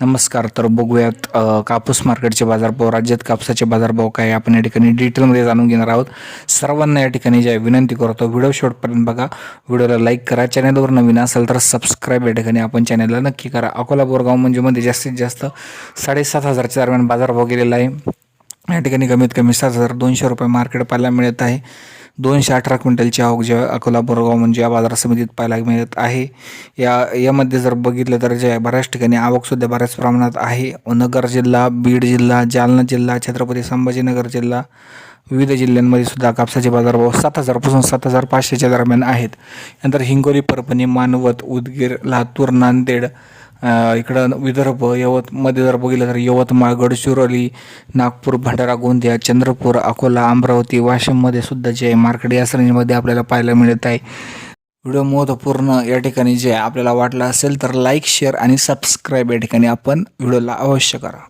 नमस्कार तर बघूयात कापूस मार्केटचे बाजारभाव राज्यात कापसाचे बाजारभाव काय आपण या ठिकाणी डिटेलमध्ये जाणून घेणार आहोत. सर्वांना या ठिकाणी जे विनंती करतो व्हिडिओ शेवटपर्यंत बघा. व्हिडिओला लाईक करा चॅनलवर नवीन असेल तर सबस्क्राईब या ठिकाणी आपण चॅनलला नक्की करा. अकोला बोरगाव म्हणजे मध्ये जास्तीत जास्त साडेसात हजारच्या दरम्यान बाजारभाव गेलेला आहे. या ठिकाणी कमीत कमी सात हजार दोनशे रुपये मार्केट पाहायला मिळत आहे. दोनशे अठरा क्विंटलची आवक जेव्हा अकोला बोरगाव म्हणजे या बाजार समितीत पाहायला मिळत आहे. या यामध्ये जर बघितलं तर जे बऱ्याच ठिकाणी आवकसुद्धा बऱ्याच प्रमाणात आहे. नगर जिल्हा बीड जिल्हा जालना जिल्हा छत्रपती संभाजीनगर जिल्हा विविध जिल्ह्यांमध्ये सुद्धा कापसाचे बाजारभाव सात हजारपासून सात हजार पाचशेच्या दरम्यान आहेत. नंतर हिंगोली परभणी मानवत उदगीर लातूर नांदेड इकडं विदर्भ यवतमध्ये जर बघितलं तर यवतमाळ गडचिरोली नागपूर भंडारा गोंदिया चंद्रपूर अकोला अमरावती वाशिममध्ये सुद्धा जे आहे मार्केट या श्रेणीमध्ये आपल्याला पाहायला मिळत आहे. व्हिडिओ महत्त्वपूर्ण या ठिकाणी जे आपल्याला वाटलं असेल तर लाईक शेअर आणि सबस्क्राईब या ठिकाणी आपण व्हिडिओला अवश्य करा.